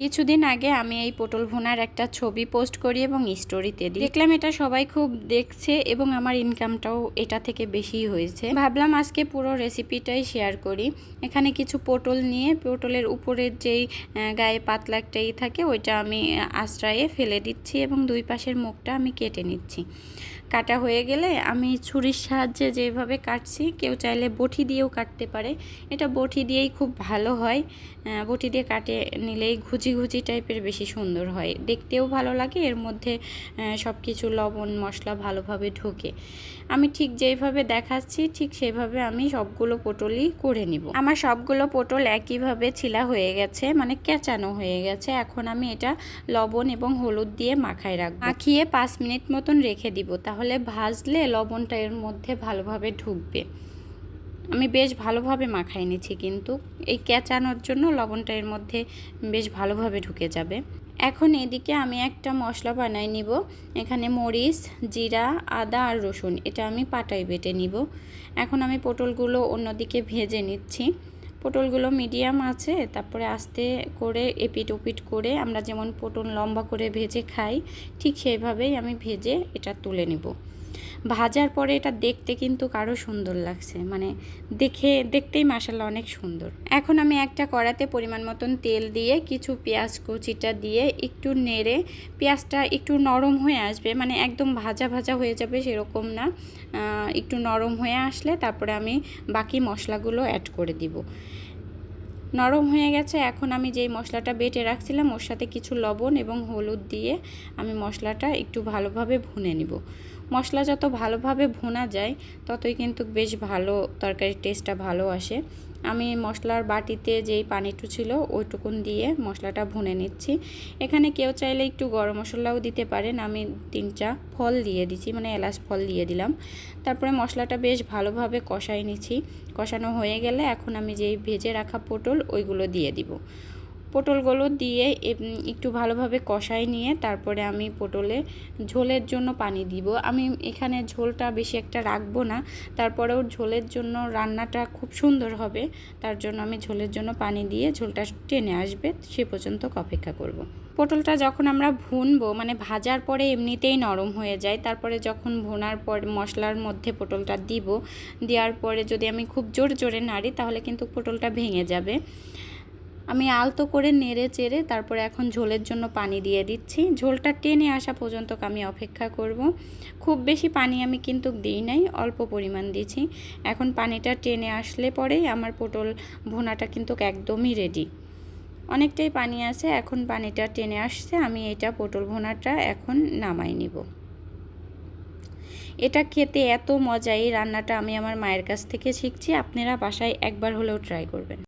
কিছুদিন আগে আমি এই পটল ভুনার একটা ছবি পোস্ট করি এবং স্টোরিতে দিই। দেখলাম এটা সবাই খুব দেখছে এবং আমার ইনকামটাও এটা থেকে বেশি হয়েছে। ভাবলাম আজকে পুরো রেসিপিটাই শেয়ার করি। এখানে কিছু পটল নিয়ে পটলের উপরের যেই গায়ে পাতলা একটা ই থাকে ওইটা আমি আশ্রয়ে ফেলে দিচ্ছি এবং দুই পাশের মুখটা আমি কেটে নিচ্ছি। কাটা হয়ে গেলে আমি ছুরির সাহায্যে যেভাবে কাটছি, কেউ চাইলে বটি দিয়েও কাটতে পারে। এটা বটি দিয়েই খুব ভালো হয়। বটি দিয়ে কাটে নিলেই ঘুচি ঘুচি টাইপের বেশি সুন্দর হয়। দেখতেও ভালো লাগে, এর মধ্যে সব কিছু লবণ, মশলা ভালোভাবে ঢোকে। আমি ঠিক যেইভাবে দেখাচ্ছি, ঠিক সেভাবে আমি সবগুলো পটলই করে নিব। আমার সবগুলো পটল একইভাবে ছিলা হয়ে গেছে মানে কেঁচানো হয়ে গেছে। এখন আমি এটা লবণ এবং হলুদ দিয়ে মাখায় রাখব। মাখিয়ে পাঁচ মিনিট মতন রেখে দিব, তাহলে ভাজলে লবণটা এর মধ্যে ভালোভাবে ঢুকবে। আমি বেশ ভালোভাবে মাখাই নিচ্ছি কিন্তু এই কেঁচানোর জন্য লবণটা এর মধ্যে বেশ ভালোভাবে ঢুকে যাবে। এখন এদিকে আমি একটা মশলা বানাই নিব, এখানে মরিচ, জিরা, আদা আর রসুন, এটা আমি পাটাই বেটে নিব। এখন আমি পটলগুলো অন্যদিকে ভেজে নিচ্ছি। পটলগুলো মিডিয়াম আছে, তারপরে আস্তে করে এপিট ওপিট করে আমরা যেমন পটল লম্বা করে ভেজে খাই, ঠিক সেইভাবেই আমি ভেজে এটা তুলে নেব। ভাজার পরে এটা দেখতে কিন্তু কারও সুন্দর লাগছে। মানে দেখে, দেখতেই মাসাল্লা অনেক সুন্দর। এখন আমি একটা কড়াতে পরিমাণ মতন তেল দিয়ে কিছু পেঁয়াজ কুচিটা দিয়ে একটু নেড়ে, পেঁয়াজটা একটু নরম হয়ে আসবে মানে একদম ভাজা ভাজা হয়ে যাবে সেরকম না। একটু নরম হয়ে আসলে তারপরে আমি বাকি মশলাগুলো অ্যাড করে দিব। নরম হয়ে গেছে, এখন আমি যেই মশলাটা বেটে রাখছিলাম ওর সাথে কিছু লবণ এবং হলুদ দিয়ে আমি মশলাটা একটু ভালোভাবে ভুনে নিব। মশলা যত ভালোভাবে ভুনা যায়, ততই কিন্তু বেশ ভালো তরকারির টেস্টটা ভালো আসে। আমি মশলার বাটিতে যেই পানিটু ছিল, ওইটুকুন দিয়ে মশলাটা ভুনে নিচ্ছি। এখানে কেউ চাইলে একটু গরম মশলাও দিতে পারেন। আমি তিনটা ফল দিয়ে দিচ্ছি মানে এলাচ ফল দিয়ে দিলাম। তারপরে মশলাটা বেশ ভালোভাবে কষাই নিচ্ছি কষানো হয়ে গেলে এখন আমি যেই ভেজে রাখা পটল, ওইগুলো দিয়ে দিব। পটলগুলো দিয়ে একটু ভালোভাবে কষাই নিয়ে তারপরে আমি পটলে ঝোলের জন্য পানি দিব আমি এখানে ঝোলটা বেশি একটা রাখব না, তারপরেও ঝোলের জন্য রান্নাটা খুব সুন্দর হবে, তার জন্য আমি ঝোলের জন্য পানি দিয়ে ঝোলটা টেনে আসবে, সে পর্যন্ত অপেক্ষা করব। পটলটা যখন আমরা ভুনবো মানে ভাজার পরে এমনিতেই নরম হয়ে যায়, তারপরে যখন ভোনার পর মশলার মধ্যে পটলটা দিব, দেওয়ার পরে যদি আমি খুব জোর জোরে নাড়ি, তাহলে কিন্তু পটলটা ভেঙে যাবে আমি আলতো করে নেড়ে চেড়ে তারপরে এখন ঝোলের জন্য পানি দিয়ে দিচ্ছি। ঝোলটা টেনে আসা পর্যন্ত আমি অপেক্ষা করব। খুব বেশি পানি আমি কিন্তু দিই নাই, অল্প পরিমাণ দিয়েছি এখন পানিটা টেনে আসলে পরেই আমার পটল ভোনাটা কিন্তু একদমই রেডি অনেকটাই পানি আছে, এখন পানিটা টেনে আসছে, আমি এটা পটল ভোনাটা এখন নামাই নিব। এটা খেতে এত মজা এই রান্নাটা আমি আমার মায়ের কাছ থেকে শিখছি, আপনারা বাসায় একবার হলেও ট্রাই করবেন।